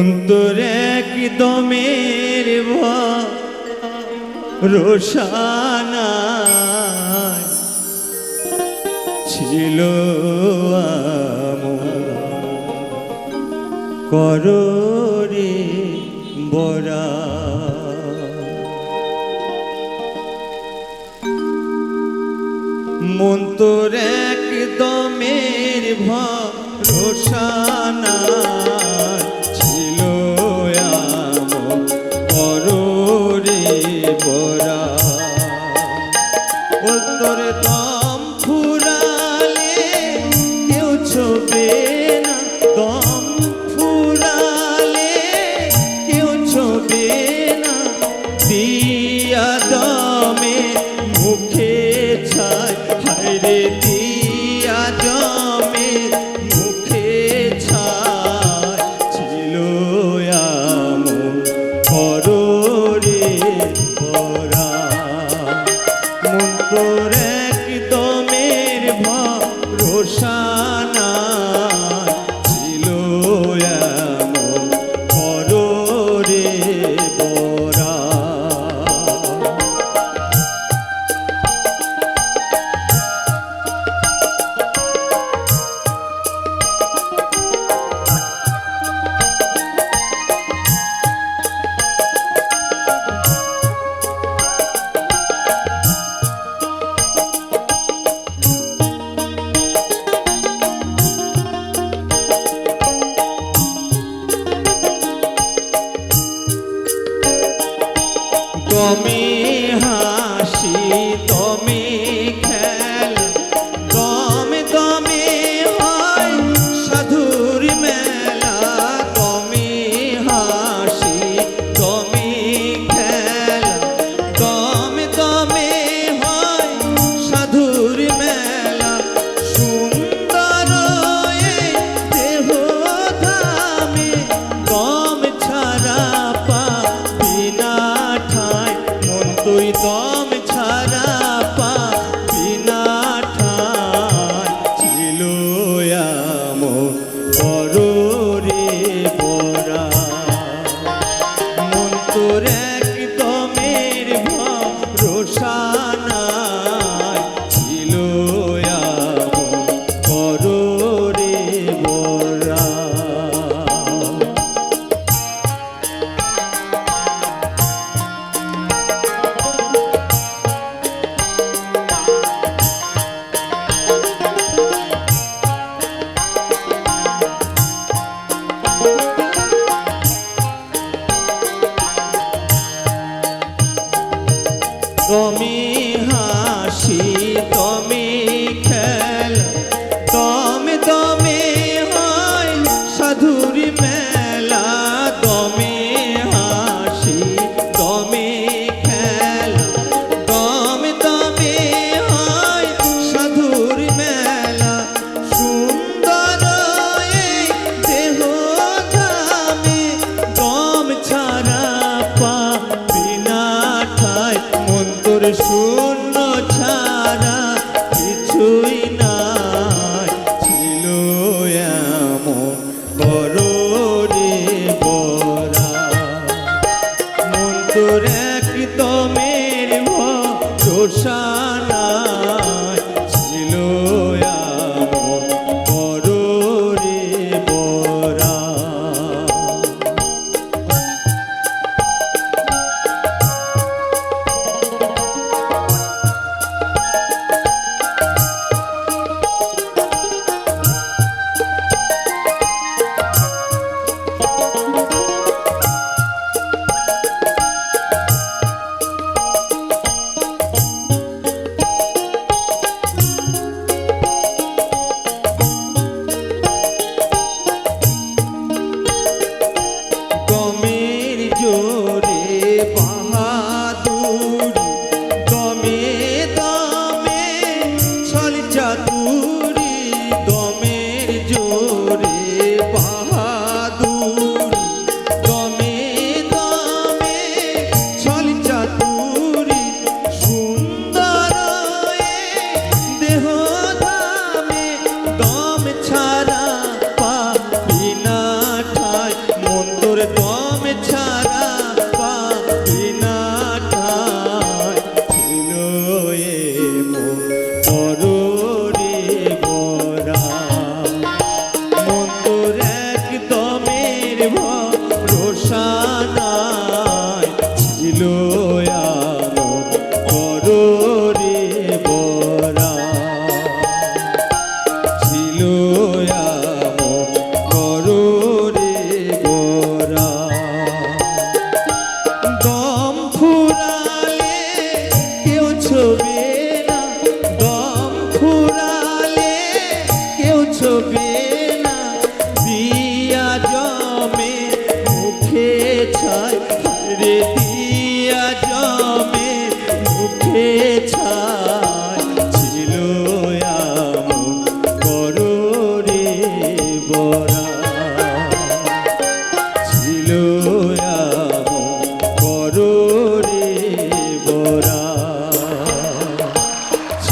বন্ধুর একদমের রোশানা। ছিল কররে বরা। মন্তর একদমের ভোষা অন্তরে দম ফুরালে কেউ ছোপে না। দম ফুরালে কেউ ছোপে না। দিয়া দমে মুখে মোর Come so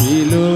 ছিল